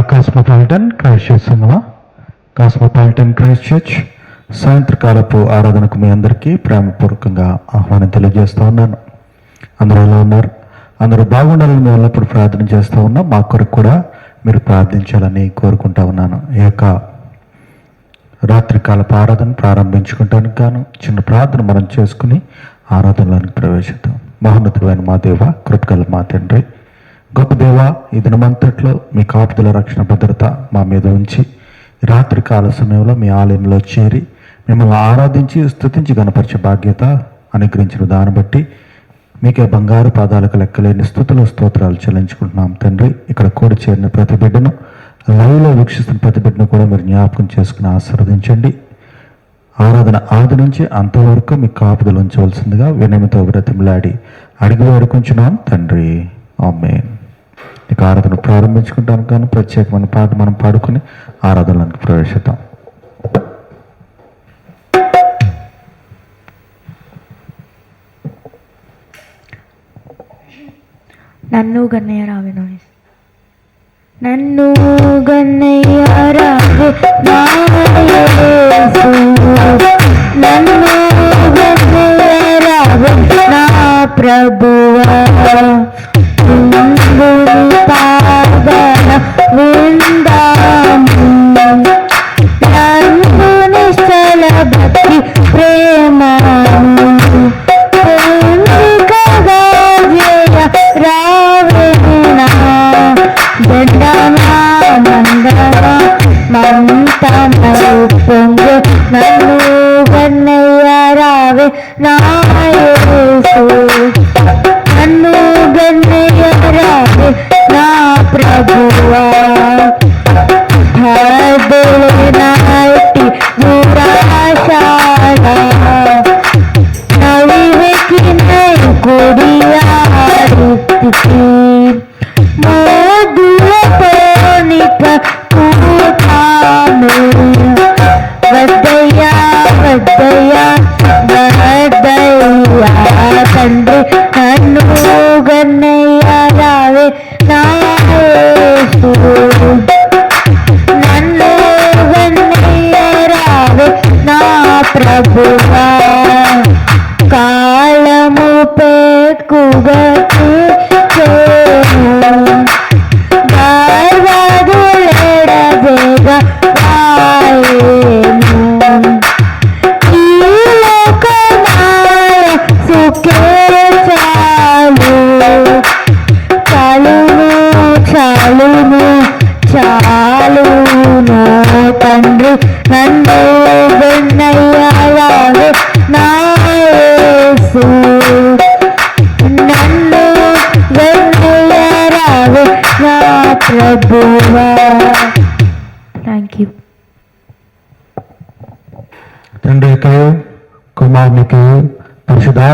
Cosmopolitan Christ church సంఘమా cosmopolitan Christ church సాయంత్రకాలపు ఆరాధనకు మీ అందరికీ ప్రేమపూర్వకంగా ఆహ్వానం తెలియజేస్తూ ఉన్నాను. అందరూ ఎలా ఉన్నారు? అందరూ బాగుండాలని మేము ఎల్లప్పుడు ప్రార్థన చేస్తూ ఉన్నాం. మా కొరకు కూడా మీరు ప్రార్థించాలని కోరుకుంటా ఉన్నాను. ఈ యొక్క రాత్రికాలపు ఆరాధన ప్రారంభించుకుంటానికి గాను చిన్న ప్రార్థన మనం చేసుకుని ఆరాధనలోనికి ప్రవేశిద్దాం. మహోన్నతుడైన మా దేవ కృపగల మా తండ్రి. గొప్ప దేవ ఈ దినమంతట్లో మీ కాపుదల రక్షణ భద్రత మా మీద ఉంచి రాత్రి కాల సమయంలో మీ ఆలయంలో చేరి మిమ్మల్ని ఆరాధించి స్థుతించి గణపరిచే బాధ్యత అనుగ్రహించిన దాన్ని బట్టి మీకే బంగారు పాదాలకు లెక్కలేని స్థుతులు స్తోత్రాలు చెల్లించుకుంటున్నాం తండ్రి. ఇక్కడ కూడి చేరిన ప్రతి బిడ్డను లైవ్లో వీక్షిస్తున్న ప్రతి బిడ్డను కూడా మీరు జ్ఞాపకం చేసుకుని ఆశీర్వదించండి. ఆరాధన ఆది నుంచి అంతవరకు మీ కాపుదలు ఉంచవలసిందిగా వినమితో వ్రతంలాడి అడిగి వేడుకుంటున్నాం తండ్రి. ఆమెన్. ఇక ఆరాధన ప్రారంభించుకుంటాను కానీ ప్రత్యేకమైన పాట మనం పాడుకుని ఆరాధనలోకి ప్రవేశిద్దాం. నన్ను గన్నయ్య రావి నన్ను గన్నయ్య రావి నన్ను గన్నయ్య రావి నా ప్రభువా. mm నా ప్రభువా కాళము పెక్కుగతి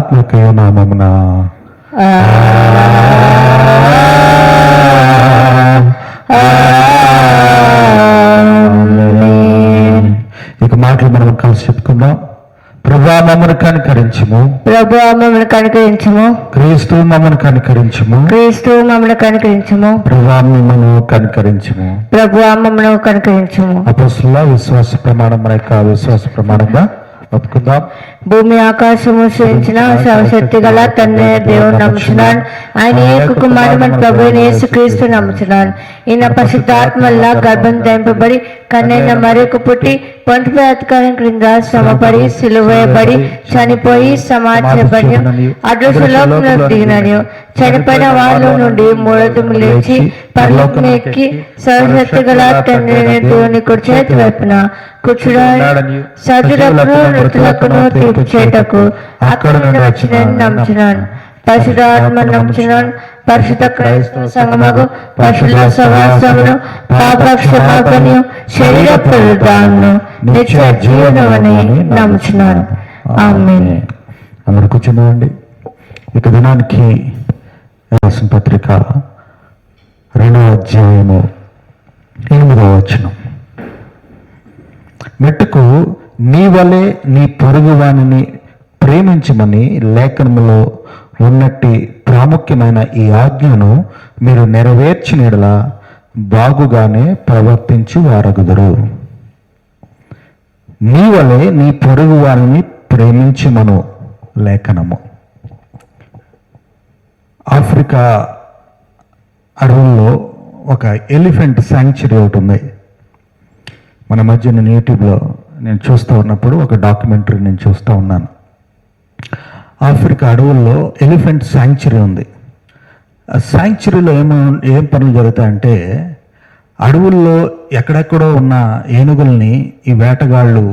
పరిశుధాత్మకి నామమున ఇక మాటలు మనం కలిసి చెప్పుకుందాం. ప్రభా మమ్మను కనికరించము. ప్రభు మమ్మల్ని కనుకరించము. క్రీస్తు మమ్మను కనికరించము. క్రీస్తు మమ్మల్ని కనుకరించము. ప్రభా మిమ్మను కనికరించము. ప్రభు మమ్మల్ని కనుకరించము. అపస్సుల విశ్వాస ప్రమాణం మన యొక్క విశ్వాస ప్రమాణంగా ఒప్పుకుందాం. భూమి ఆకాశము సృజించిన సర్వశక్తి గల తండ్రి దేవుడు నమ్ముచున్నాను ఆయన ఏక కుమారుడు ప్రభు యేసు క్రీస్తు నమ్ముచున్నాను ఈయన పరిశుద్ధాత్మల్లా గర్భం ధరింపబడి కన్నైన మరొక పుట్టి పొంటిపై అధికారం క్రింద శ్రమపడి సిలువేయబడి చనిపోయి సమాధించబడి అడ్రసులోకి దిగినని. చనిపోయిన వాళ్ళ నుండి మూడదు లేచి పరలోకం ఎక్కి సర్వశక్తి గల తండ్రి దేవుని కుర్చేతి వైపున కూర్చున్నాడు. సజులకు నృతులకును తీర్పు చేటకు అక్కడ నుండి వచ్చిన నమ్ముచున్నాను పరిశుధాత్మ నమ్ముచున్నాను పరిశుద్ధ క్రైస్తవ సంగమకు పరిశుద్ధ సమాసమును పాప క్షమాపణను శరీర పురుదాలను నిత్య జీవనమని నమ్ముచున్నాను ఆమెన్. అందరు కూర్చున్నామండి ఇక దినానికి రాసిన పత్రిక రెండవ అధ్యాయము ఎనిమిదవ వచనం. మెట్టుకు నీ వలె నీ పొరుగువాణిని ప్రేమించమని లేఖనములో ఉన్నట్టి ప్రాముఖ్యమైన ఈ ఆజ్ఞను మీరు నెరవేర్చినలా బాగుగానే ప్రవర్తించి వారగుదరు. నీ వలె నీ పొరుగు వారిని ప్రేమించమను లేఖనము. ఆఫ్రికా అడవుల్లో ఒక ఎలిఫెంట్ శాంక్చురీ ఒకటి ఉంది. మన మధ్య నేను యూట్యూబ్లో నేను చూస్తూ ఉన్నప్పుడు ఒక డాక్యుమెంటరీ నేను చూస్తూ ఉన్నాను. ఆఫ్రికా అడవుల్లో ఎలిఫెంట్ శాంక్చురీ ఉంది. ఆ శాంక్చురీలో ఏమో ఏం పనులు జరుగుతాయంటే అడవుల్లో ఎక్కడెక్కడో ఉన్న ఏనుగుల్ని ఈ వేటగాళ్ళు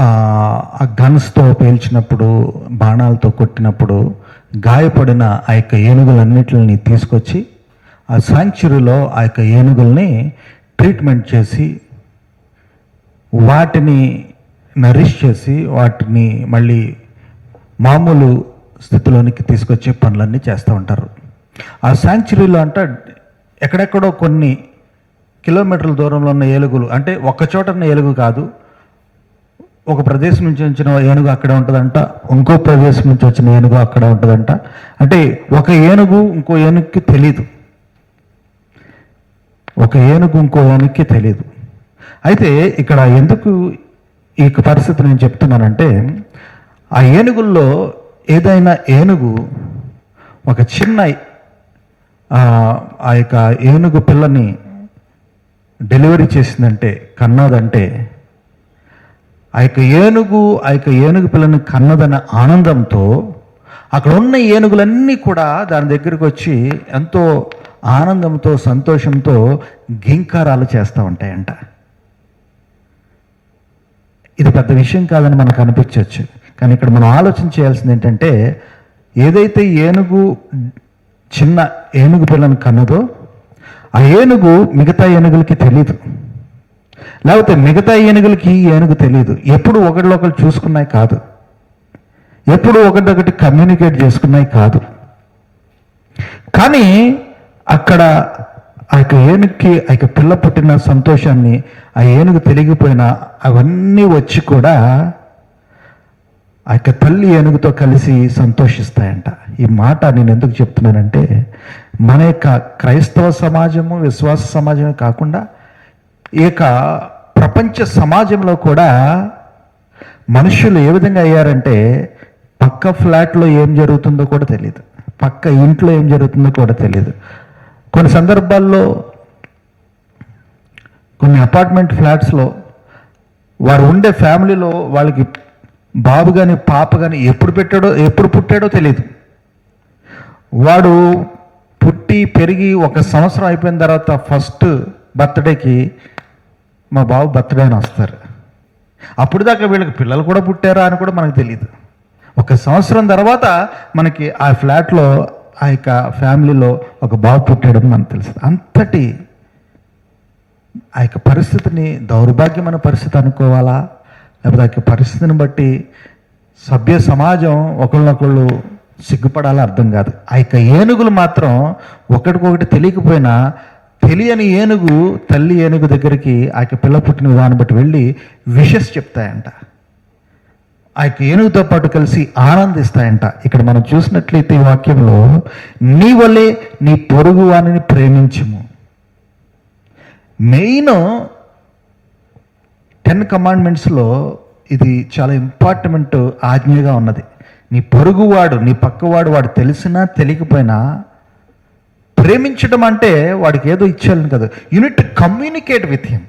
ఆ గన్స్తో పేల్చినప్పుడు బాణాలతో కొట్టినప్పుడు గాయపడిన ఆ యొక్క ఏనుగులన్నిటిని తీసుకొచ్చి ఆ శాంక్చురీలో ఆ యొక్క ఏనుగుల్ని ట్రీట్మెంట్ చేసి వాటిని నరిష్ చేసి వాటిని మళ్ళీ మామూలు స్థితిలోనికి తీసుకొచ్చే పనులన్నీ చేస్తూ ఉంటారు. ఆ శాంక్చురీలో అంట ఎక్కడెక్కడో కొన్ని కిలోమీటర్ల దూరంలో ఉన్న ఏలుగులు అంటే ఒక్కచోట ఉన్న ఏలుగు కాదు ఒక ప్రదేశం నుంచి వచ్చిన ఏనుగు అక్కడే ఉంటుందంట ఇంకో ప్రదేశం నుంచి వచ్చిన ఏనుగు అక్కడ ఉంటుందంట. అంటే ఒక ఏనుగు ఇంకో ఏనుగుకి తెలీదు. ఒక ఏనుగు ఇంకో ఏనుగుకి తెలీదు. అయితే ఇక్కడ ఎందుకు ఈ పరిస్థితి నేను చెప్తున్నానంటే ఆ ఏనుగుల్లో ఏదైనా ఏనుగు ఒక చిన్న ఆ, యొక్క ఏనుగు పిల్లని డెలివరీ చేసిందంటే కన్నదంటే ఆ యొక్క ఏనుగు ఆ యొక్క ఏనుగు పిల్లని కన్నదన్న ఆనందంతో అక్కడ ఉన్న ఏనుగులన్నీ కూడా దాని దగ్గరికి వచ్చి ఎంతో ఆనందంతో సంతోషంతో గింకారాలు చేస్తూ ఉంటాయంట. ఇది పెద్ద విషయం కాదని మనకు అనిపించవచ్చు. కానీ ఇక్కడ మనం ఆలోచన చేయాల్సింది ఏంటంటే ఏదైతే ఏనుగు చిన్న ఏనుగు పిల్లని కన్నదో ఆ ఏనుగు మిగతా ఏనుగులకి తెలీదు. లేకపోతే మిగతా ఏనుగులకి ఏనుగు తెలియదు ఎప్పుడు ఒకటిలో చూసుకున్నాయి కాదు. ఎప్పుడు ఒకటొకటి కమ్యూనికేట్ చేసుకున్నాయి కాదు. కానీ అక్కడ ఆ యొక్క ఏనుగుకి ఆ యొక్క పిల్ల పుట్టిన సంతోషాన్ని ఆ ఏనుగు తెలిగిపోయినా అవన్నీ వచ్చి కూడా ఆ యొక్క తల్లి ఏనుగుతో కలిసి సంతోషిస్తాయంట. ఈ మాట నేను ఎందుకు చెప్తున్నానంటే మన యొక్క క్రైస్తవ సమాజము విశ్వాస సమాజమే కాకుండా ఈ యొక్క ప్రపంచ సమాజంలో కూడా మనుషులు ఏ విధంగా అయ్యారంటే పక్క ఫ్లాట్లో ఏం జరుగుతుందో కూడా తెలియదు పక్క ఇంట్లో ఏం జరుగుతుందో కూడా తెలియదు కొన్ని సందర్భాల్లో కొన్ని అపార్ట్మెంట్ ఫ్లాట్స్లో వారు ఉండే ఫ్యామిలీలో వాళ్ళకి బాబు కానీ పాప కానీ ఎప్పుడు పెట్టాడో ఎప్పుడు పుట్టాడో తెలియదు వాడు పుట్టి పెరిగి ఒక సంవత్సరం అయిపోయిన తర్వాత ఫస్ట్ బర్త్డేకి మా బాబు బర్త్డే అని వస్తారు. అప్పుడు దాకా వీళ్ళకి పిల్లలు కూడా పుట్టారా అని కూడా మనకు తెలియదు ఒక సంవత్సరం తర్వాత మనకి ఆ ఫ్లాట్లో ఆ యొక్క ఫ్యామిలీలో ఒక బాబు పుట్టాడని మనకు తెలుసు. అంతటి ఆ యొక్క పరిస్థితిని దౌర్భాగ్యమైన పరిస్థితి అనుకోవాలా? లేకపోతే ఆ యొక్క పరిస్థితిని బట్టి సభ్య సమాజం ఒకళ్ళనొకళ్ళు సిగ్గుపడాలో? అర్థం కాదు. ఆ యొక్క ఏనుగులు మాత్రం ఒకటికొకటి తెలియకపోయినా తెలియని ఏనుగు తల్లి ఏనుగు దగ్గరికి ఆ యొక్క పిల్ల పుట్టిన విధానం బట్టి వెళ్ళి విషస్ చెప్తాయంట. ఆ యొక్క ఏనుగుతో పాటు కలిసి ఆనందిస్తాయంట. ఇక్కడ మనం చూసినట్లయితే ఈ వాక్యంలో నీ వల్లే నీ పొరుగు వాణిని ప్రేమించము. మెయిన్ టెన్ కమాండ్మెంట్స్లో ఇది చాలా ఇంపార్టెంట్ ఆజ్ఞగా ఉన్నది. నీ పొరుగువాడు నీ పక్కవాడు వాడు తెలిసినా తెలియకపోయినా ప్రేమించడం అంటే వాడికి ఏదో ఇచ్చేయాలని కదా. యూనిట్ కమ్యూనికేట్ విత్ హిమ్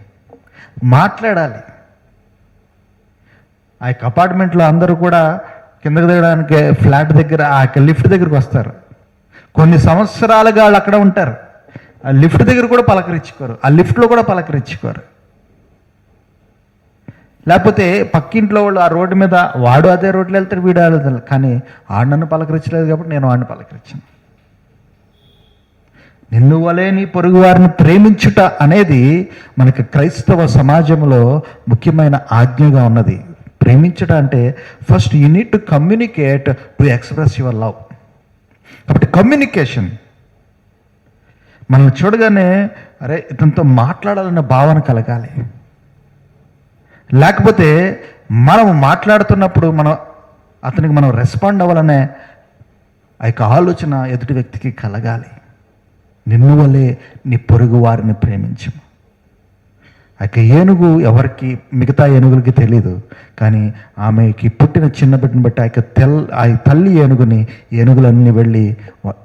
మాట్లాడాలి. ఆ యొక్క అపార్ట్మెంట్లో అందరూ కూడా కిందకి దిగడానికి ఫ్లాట్ దగ్గర ఆ యొక్క లిఫ్ట్ దగ్గరికి వస్తారు. కొన్ని సంవత్సరాలుగా వాళ్ళు అక్కడ ఉంటారు. ఆ లిఫ్ట్ దగ్గర కూడా పలకరించుకోరు. ఆ లిఫ్ట్లో కూడా పలకరించుకోరు. లేకపోతే పక్కింట్లో వాళ్ళు ఆ రోడ్డు మీద వాడు అదే రోడ్లో వెళ్తారు వీడు వెళ్తారు కానీ ఆడు నన్ను పలకరించలేదు కాబట్టి నేను వాడిని పలకరించాను. నిన్ను వలే నీ పొరుగు వారిని ప్రేమించుట అనేది మనకి క్రైస్తవ సమాజంలో ముఖ్యమైన ఆజ్ఞగా ఉన్నది. ప్రేమించడం అంటే first you need to communicate to express your love కాబట్టి కమ్యూనికేషన్ మనల్ని చూడగానే అరే ఇతనితో మాట్లాడాలన్న భావన కలగాలి. లేకపోతే మనం మాట్లాడుతున్నప్పుడు మనం అతనికి మనం రెస్పాండ్ అవ్వాలనే ఆ యొక్క ఆలోచన ఎదుటి వ్యక్తికి కలగాలి. నిన్ను వలే నీ పొరుగు వారిని ప్రేమించము. ఆ యొక్క ఏనుగు ఎవరికి మిగతా ఏనుగులకి తెలియదు కానీ ఆమెకి పుట్టిన చిన్న బిడ్డను బట్టి ఆ యొక్క తెల్ ఆ తల్లి ఏనుగుని ఏనుగులన్నీ వెళ్ళి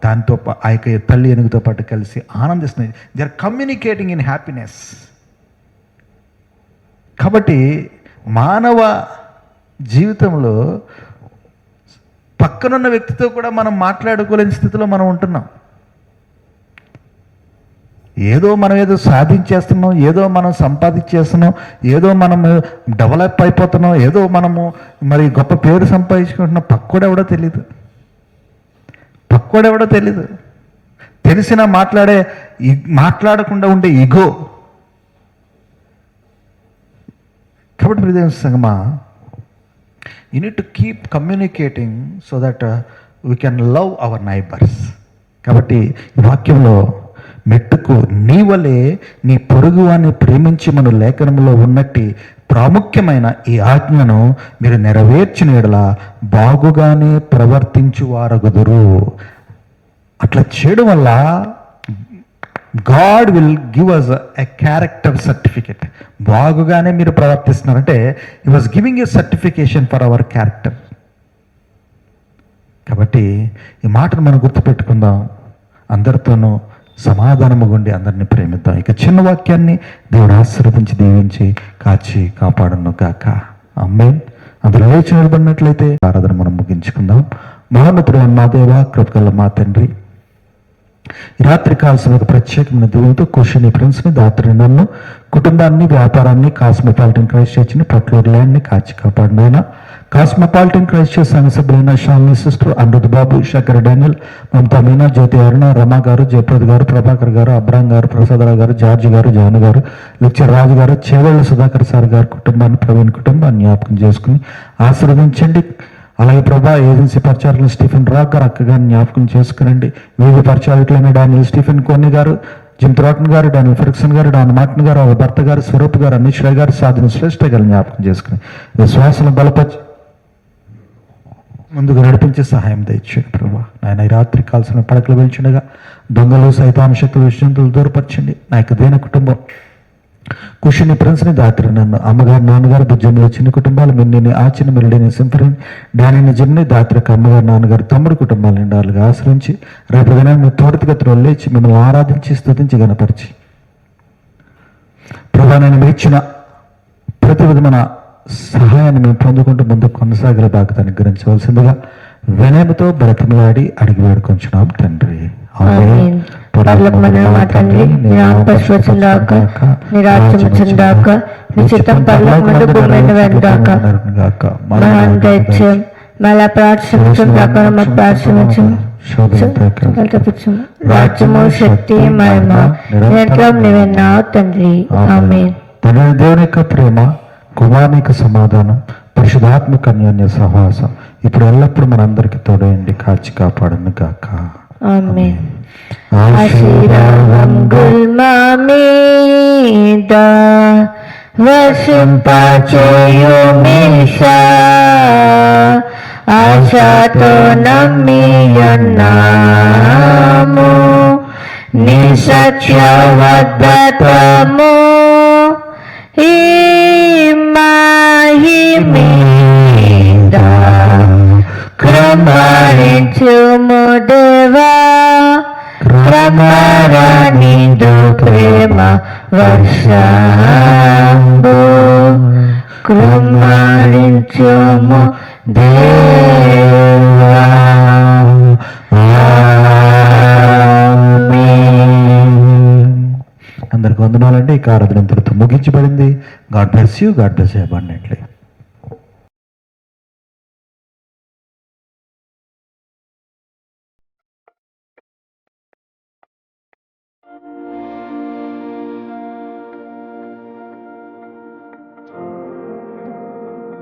దాంతో ఆ యొక్క తల్లి ఏనుగుతో పాటు కలిసి ఆనందిస్తున్నాయి. They are communicating in happiness కాబట్టి మానవ జీవితంలో పక్కనున్న వ్యక్తితో కూడా మనం మాట్లాడుకోలేని స్థితిలో మనం ఉంటున్నాం. ఏదో మనం ఏదో సాధించేస్తున్నాం ఏదో మనం సంపాదించేస్తున్నాం ఏదో మనము డెవలప్ అయిపోతున్నాం ఏదో మనము మరి గొప్ప పేరు సంపాదించుకుంటున్నాం. పక్కోడెవడో తెలీదు. పక్కోడెవడో తెలీదు. తెలిసిన మాట్లాడే ఈ- మాట్లాడకుండా ఉండే ఇగో. కాబట్టి ప్రదేశ సంగమా you need to keep communicating so that we can love our neighbours కాబట్టి ఈ వాక్యంలో మెట్టుకు నీ వలే నీ పొరుగువాన్ని ప్రేమించి మన లేఖనంలో ఉన్నట్టి ప్రాముఖ్యమైన ఈ ఆజ్ఞను మీరు నెరవేర్చిన ఎడల బాగుగానే ప్రవర్తించువారగుదురు. అట్లా చేయడం వల్ల God will give us a character certificate బాగుగానే మీరు ప్రవర్తిస్తున్నారంటే he was giving a certification for our character కాబట్టి ఈ మాటను మనం గుర్తుపెట్టుకుందాం. అందరితోనూ సమాధానము గుండి అందరిని ప్రేమిద్దాం. ఇక చిన్న వాక్యాన్ని దేవుడు ఆశీర్వదించి దీవించి కాచి కాపాడను గాక. అమ్మే అందులో లేచి నిలబడినట్లయితే ఆరాధన మనం ముగించుకుందాం. మహోన్నతుడు మా దేవ కృపకల్ల మా తండ్రి. రాత్రి కాల్సిన ఒక ప్రత్యేకమైన దీవులతో కుషని ఫ్రెండ్స్ని దాత్రి నన్ను కుటుంబాన్ని వ్యాపారాన్ని కాస్మోపాలిటన్ క్రైస్ట్ చర్చిని పట్లూరు ల్యాండ్ని కాచి కాపాడినైనా కాస్మోపాలిటన్ క్రైస్ట్ చర్చ్ సంఘ సభ్యులైన షాల్ని సిస్టర్ అమృత్ బాబు శేఖర్ డానియల్ మమతా మీనా జ్యోతి అరుణ రమా గారు జయప్రద్ గారు ప్రభాకర్ గారు అబ్రాం గారు ప్రసాదరావు గారు జార్జ్ గారు జాన్ గారు లెక్చర్ రాజు గారు చేవళ్ళ సుధాకర్ సార్ గారు కుటుంబాన్ని ప్రవీణ్ కుటుంబాన్ని జ్ఞాపకం చేసుకుని ఆశీర్వదించండి. అలాగే ప్రభా ఏజెన్సీ పరిచారకులు స్టీఫెన్ రాక్ గారు అక్కగారిని జ్ఞాపకం చేసుకునండి. వివిధ పరిచారకులైన డానియల్ స్టీఫెన్ కోన్ని గారు జిమ్ త్రాటన్ గారు డాన్ ఫెరిక్సన్ గారు డాన్ మార్టిన్ గారు వాళ్ళ భర్త గారు స్వరూప్ గారు అనిష్ రాయ్ గారు సాధన శ్రేష్ఠ గారు జ్ఞాపకం చేసుకుని విశ్వాసం బలపరిచి ముందుకు నడిపించే సహాయం దయచేయండి ప్రభా. నాయన ఈ రాత్రి కాల్సిన పడకలు పెంచుండగా దొంగలు సైతాంశక్తులు విషయంతులు దూరపరచండి. నా యొక్క దేన కుటుంబం కుషిని ప్రిన్స్ని దాత్రి నన్ను. అమ్మగారు నాన్నగారు బుజ్జమ్మలు చిన్న కుటుంబాలు మిన్నిని ఆచిన మెల్లిని సింఫరిని డానిని జిమ్ని దాత్రికి అమ్మగారు నాన్నగారు తమ్ముడు కుటుంబాలు నిండాలుగా ఆశ్రయించి రేపు దినాన్ని మీ లేచి మిమ్మల్ని ఆరాధించి స్థుతించి గనపరిచి ప్రభా నేను ఇచ్చిన ప్రతి విధమైన సహాయాన్ని మేము పొందుకుంటూ ముందుకు కొనసాగల బాధ్యత అనుగ్రహించవలసిందిగా వినయముతో బ్రతిమలాడి అడిగి వేడుకొంచున్నాం తండ్రి. పరలోకమందు. మహాన్ దైత్యం మళ్ళా ప్రార్థించం మాకు ప్రార్థించం. రాజ్యము శక్తి మహిమ. నిరంతరం నీవెన్నావు తండ్రి. ఆమె తండ్రి దేవుని యొక్క ప్రేమ కుమారుని యొక్క సమాధానం పరిశుధాత్మక అన్యోన్య సహవాసం. ఇప్పుడు ఎల్లప్పుడూ మనందరికీ తోడయండి కాచి కాపాడను గాక. ఆమె ఆశీర్వాదం గుల్మా మీద వర్షింపచేయు మీషా ఆశతో నమ్మియున్నాము. నీ సత్యవద్దతము ఈ దేవా క్రమరానిదు ప్రేమ వర్షంబు. కృమరించుము దేవా. అందరికి వందనాలండి. ఈ ఆరాధన ఇంతటితో ముగించబడింది. God bless you God bless abundantly